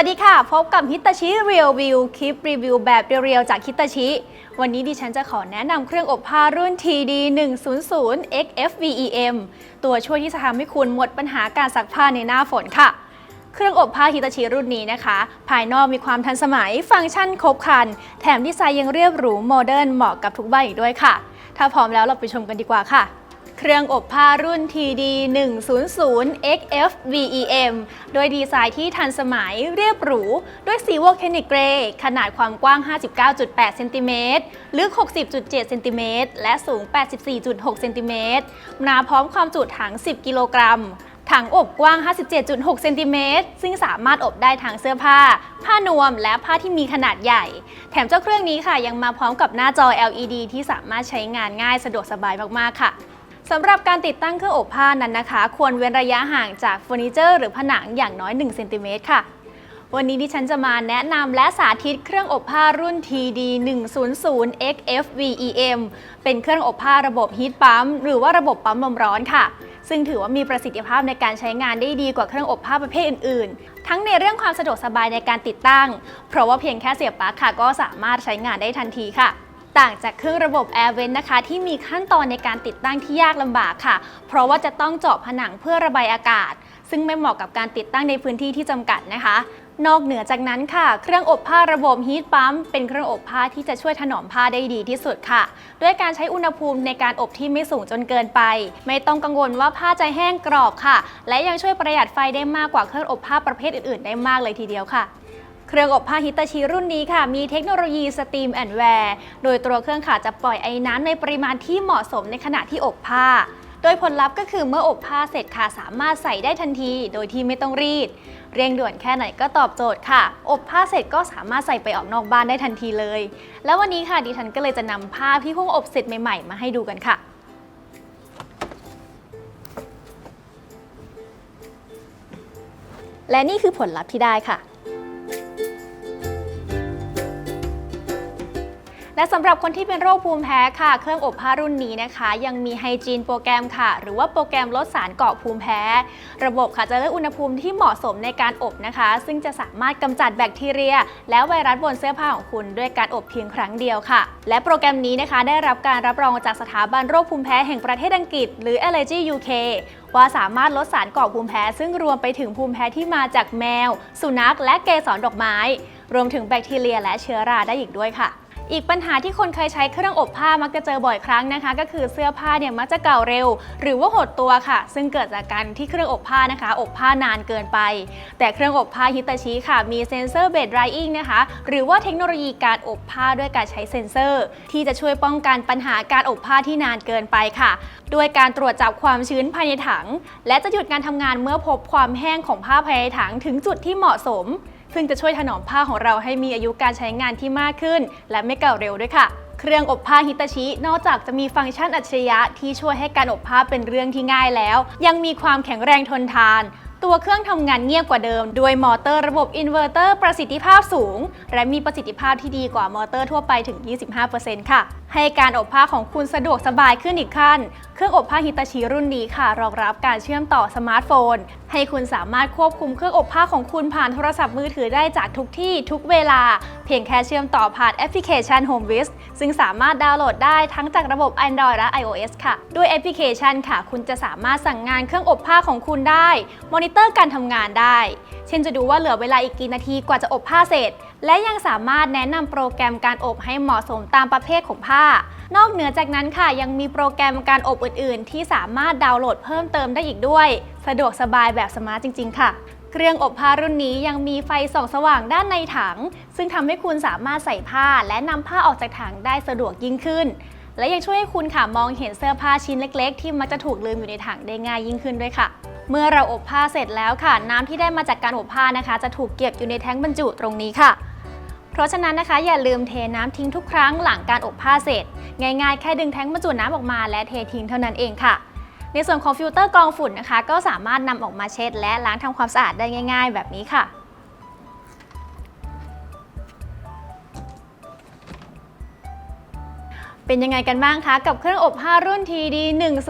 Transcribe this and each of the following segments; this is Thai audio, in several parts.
วัสดีค่ะ พบกับฮิตาชิเรียลวิวคลิปรีวิวแบบเรียวๆจากฮิตาชิ วันนี้ดิฉันจะขอแนะนำเครื่องอบผ้ารุ่น TD 100 XFVEM ตัวช่วยที่จะทำให้คุณหมดปัญหาการซักผ้าในหน้าฝนค่ะ เครื่องอบผ้าฮิตาชิรุ่นนี้นะคะ ภายนอกมีความทันสมัยฟังก์ชันครบครัน แถมดีไซน์ยังเรียบหรูโมเดิร์นเหมาะกับทุกบ้านอีกด้วยค่ะ ถ้าพร้อมแล้วเราไปชมกันดีกว่าค่ะ เครื่องอบผ้ารุ่น TD 100 XF VEM โดยดีไซน์ที่ทันสมัยเรียบหรู ด้วยสีวอลเคนิกเกรย์ขนาดความกว้าง 59.8เซนติเมตรลึก 60.7เซนติเมตรและสูง 84.6เซนติเมตรมาพร้อมความจุถัง 10 กิโลกรัมถังอบกว้าง 57.6 เซนติเมตร ซึ่งสามารถอบได้ทั้งเสื้อผ้า ผ้านวม และผ้าที่มีขนาดใหญ่ แถมเจ้าเครื่องนี้ค่ะ ยังมาพร้อมกับหน้าจอ LED ที่สามารถใช้งานง่ายสะดวกสบายมาก ๆ ค่ะ สำหรับการติดตั้งเครื่องอบผ้านั้นนะคะ ควรเว้นระยะห่างจากเฟอร์นิเจอร์หรือผนังอย่างน้อย1เซนติเมตรค่ะ วันนี้ดิฉันจะมาแนะนำและสาธิตเครื่องอบผ้ารุ่น TD 100 XF VEM เป็นเครื่องอบผ้าระบบฮีทปั๊มหรือว่าระบบปั๊มลมร้อนค่ะ ซึ่งถือว่ามีประสิทธิภาพในการใช้งานได้ดีกว่าเครื่องอบผ้าประเภทอื่น ๆ ทั้งในเรื่องความสะดวกสบายในการติดตั้ง เพราะว่าเพียงแค่เสียบปลั๊กค่ะ ก็สามารถใช้งานได้ทันทีค่ะ ต่างจากเครื่องระบบ Air Vent นะคะ ที่มีขั้นตอนในการติดตั้งที่ยากลำบากค่ะ เพราะว่าจะต้องเจาะผนังเพื่อระบายอากาศ ซึ่งไม่เหมาะกับการติดตั้งในพื้นที่ที่จำกัดนะคะนอกเหนือจากนั้นค่ะ เครื่องอบผ้าระบบฮีทปั๊มเป็นเครื่องอบผ้าที่จะช่วยถนอมผ้าได้ดีที่สุดค่ะ ด้วยการใช้อุณหภูมิในการอบที่ไม่สูงจนเกินไป ไม่ต้องกังวลว่าผ้าจะแห้งกรอบค่ะ และยังช่วยประหยัดไฟได้มากกว่าเครื่องอบผ้าประเภทอื่นๆ ได้มากเลยทีเดียวค่ะ เครื่องอบผ้าฮิตาชิรุ่นนี้ค่ะ มีเทคโนโลยีสตีมแอนแวร์โดยตัวเครื่องค่ะจะปล่อยไอ้น้ำในปริมาณที่เหมาะสมในขณะที่อบผ้า โดยผลลัพธ์ก็คือเมื่ออบผ้าเสร็จค่ะสามารถใส่ได้ทันที โดยที่ไม่ต้องรีด เร่งด่วนแค่ไหนก็ตอบโจทย์ค่ะ อบผ้าเสร็จก็สามารถใส่ไปออกนอกบ้านได้ทันทีเลย แล้ววันนี้ค่ะดิฉันก็เลยจะนำผ้าที่เพิ่งอบเสร็จใหม่ๆ มาให้ดูกันค่ะและนี่คือผลลัพธ์ที่ได้ค่ะ และสำหรับคนที่เป็นโรคภูมิแพ้ค่ะ เครื่องอบผ้ารุ่นนี้นะคะ ยังมีไฮจีนโปรแกรมค่ะ หรือว่าโปรแกรมลดสารเกาะภูมิแพ้ ระบบค่ะจะเลือกอุณหภูมิที่เหมาะสมในการอบนะคะ ซึ่งจะสามารถกำจัดแบคทีเรีย และไวรัสบนเสื้อผ้าของคุณด้วยการอบเพียงครั้งเดียวค่ะ และโปรแกรมนี้นะคะได้รับการรับรองจากสถาบันโรคภูมิแพ้แห่งประเทศอังกฤษ หรือ Allergy UK ว่าสามารถลดสารก่อภูมิแพ้ ซึ่งรวมไปถึงภูมิแพ้ที่มาจากแมว สุนัขและเกสรดอกไม้ รวมถึงแบคทีเรียและเชื้อราได้อีกด้วยค่ะ อีกปัญหาที่คนเคยใช้เครื่องอบผ้ามักจะเจอบ่อยครั้งนะคะ ก็คือเสื้อผ้าเนี่ยมักจะเก่าเร็ว หรือว่าหดตัวค่ะ ซึ่งเกิดจากการที่เครื่องอบผ้านะคะ อบผ้านานเกินไป แต่เครื่องอบผ้าฮิตาชิค่ะ มีเซนเซอร์เบดไรอิงนะคะ หรือว่าเทคโนโลยีการอบผ้าด้วยการใช้เซ็นเซอร์ ที่จะช่วยป้องกันปัญหาการอบผ้าที่นานเกินไปค่ะ ด้วยการตรวจจับความชื้นภายในถัง และจะหยุดการทำงานเมื่อพบความแห้งของผ้าภายในถังถึงจุดที่เหมาะสม ซึ่งจะช่วยถนอมผ้าของเราให้มีอายุการใช้งานที่มากขึ้น และไม่เก่าเร็วด้วยค่ะเครื่องอบผ้าฮิตาชิ นอกจากจะมีฟังก์ชันอัจฉริยะที่ช่วยให้การอบผ้าเป็นเรื่องที่ง่ายแล้ว ยังมีความแข็งแรงทนทาน ตัวเครื่องทำงานเงียบกว่าเดิม ด้วยมอเตอร์ระบบอินเวอร์เตอร์ประสิทธิภาพสูง และมีประสิทธิภาพที่ดีกว่ามอเตอร์ทั่วไปถึง 25%ค่ะ ให้การอบผ้าของคุณสะดวกสบายขึ้นอีกขั้น เครื่องอบผ้าฮิตาชิรุ่นนี้ค่ะ รองรับการเชื่อมต่อสมาร์ทโฟน ให้คุณสามารถควบคุมเครื่องอบผ้าของคุณผ่านโทรศัพท์มือถือได้จากทุกที่ทุกเวลา เพียงแค่เชื่อมต่อผ่านแอปพลิเคชัน HomeWiz ซึ่งสามารถดาวน์โหลดได้ทั้งจากระบบ Android และ iOS ค่ะ ด้วยแอปพลิเคชันค่ะ คุณจะสามารถสั่งงานเครื่องอบผ้าของคุณได้ มอนิเตอร์การทำงานได้ เช่นจะดูว่าเหลือเวลาอีกกี่นาทีกว่าจะอบผ้าเสร็จ และยังสามารถแนะนำโปรแกรมการอบให้เหมาะสมตามประเภทของผ้า นอกเหนือจากนั้นค่ะยังมีโปรแกรมการอบอื่น ๆ ที่สามารถดาวน์โหลดเพิ่มเติมได้อีกด้วย สะดวกสบายแบบสมาร์ทจริง ๆ ค่ะเครื่องอบผ้ารุ่นนี้ยังมีไฟส่องสว่างด้านในถัง ซึ่งทำให้คุณสามารถใส่ผ้าและนำผ้าออกจากถังได้สะดวกยิ่งขึ้น และยังช่วยให้คุณค่ะมองเห็นเสื้อผ้าชิ้นเล็ก ๆ ที่มักจะถูกลืมอยู่ในถังได้ง่ายยิ่งขึ้นด้วยค่ะ เมื่อเราอบผ้าเสร็จแล้วค่ะ น้ำที่ได้มาจากการอบผ้านะคะ จะถูกเก็บอยู่ในแท้งบรรจุตรงนี้ค่ะ ราะฉะนั้นนะคะอย่าลืมเทน้ำทิ้งทุกครั้งหลังการอบผ้าเสร็จ ง่ายๆ แค่ดึงแท้งบรรจุน้ำออกมาและเททิ้งเท่านั้นเองค่ะ ในส่วนของฟิลเตอร์กรองฝุ่นนะคะ ก็สามารถนำออกมาเช็ด และล้างทำความสะอาดได้ง่าย ๆ แบบนี้ค่ะเป็นยังไงกันบ้างคะ กับเครื่องอบผ้ารุ่น TD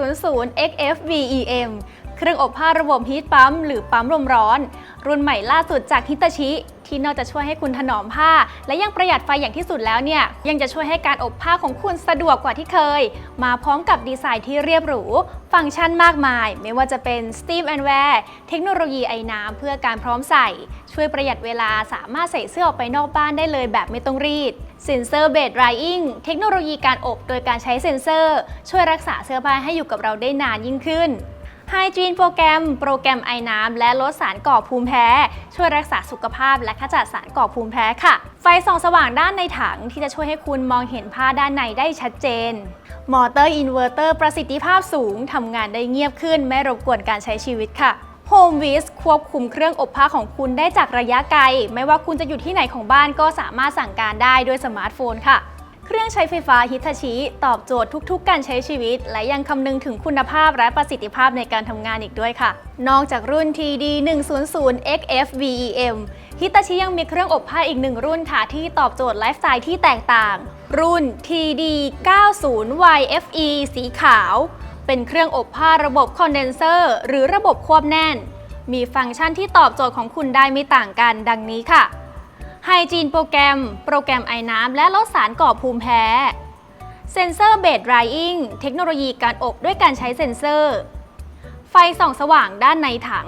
100 XF VEM เครื่องอบผ้าระบบฮีทปั๊มหรือปั๊มลมร้อน รุ่นใหม่ล่าสุดจากฮิตาชิ ที่นอกจากช่วยให้คุณถนอมผ้า และยังประหยัดไฟอย่างที่สุดแล้วเนี่ย ยังจะช่วยให้การอบผ้าของคุณสะดวกกว่าที่เคย มาพร้อมกับดีไซน์ที่เรียบหรู ฟังก์ชันมากมาย ไม่ว่าจะเป็น Steam and Wear เทคโนโลยีไอ้น้ำเพื่อการพร้อมใส่ ช่วยประหยัดเวลาสามารถใส่เสื้อออกไปนอกบ้านได้เลยแบบไม่ต้องรีดเซนเซอร์เบดไรอิงเทคโนโลยีการอบโดยการใช้เซ็นเซอร์ ช่วยรักษาเสื้อผ้าให้อยู่กับเราได้นานยิ่งขึ้น ไฮจีนโปรแกรม โปรแกรมไอน้ำและลดสารก่อภูมิแพ้ ช่วยรักษาสุขภาพและขจัดสารก่อภูมิแพ้ค่ะ ไฟส่องสว่างด้านในถังที่จะช่วยให้คุณมองเห็นผ้าด้านในได้ชัดเจน มอเตอร์อินเวอร์เตอร์ประสิทธิภาพสูงทำงานได้เงียบขึ้น ไม่รบกวนการใช้ชีวิตค่ะ Home w i z ควบคุมเครื่องอบผ้าของคุณได้จากระยะไกล ไม่ว่าคุณจะอยู่ที่ไหนของบ้านก็สามารถสั่งการได้ด้วยสมาร์ทโฟนค่ะ เครื่องใช้ไฟฟ้าฮิตาชิตอบโจทย์ทุกๆ การใช้ชีวิต และยังคำนึงถึงคุณภาพและประสิทธิภาพในการทำงานอีกด้วยค่ะ นอกจากรุ่น TD 100 XF VEM ฮิตาชิยังมีเครื่องอบผ้าอีกหนึ่งรุ่นค่ะ ที่ตอบโจทย์ไลฟ์สไตล์ที่แตกต่าง รุ่น TD 90 YFE สีขาว เป็นเครื่องอบผ้าระบบคอนเดนเซอร์หรือระบบควบแน่น มีฟังก์ชันที่ตอบโจทย์ของคุณได้ไม่ต่างกันดังนี้ค่ะ ไฮจีนโปรแกรม โปรแกรมไอน้ำและลดสารก่อภูมิแพ้เซนเซอร์เบดไรอิงเทคโนโลยีการอบด้วยการใช้เซ็นเซอร์ ไฟส่องสว่างด้านในถัง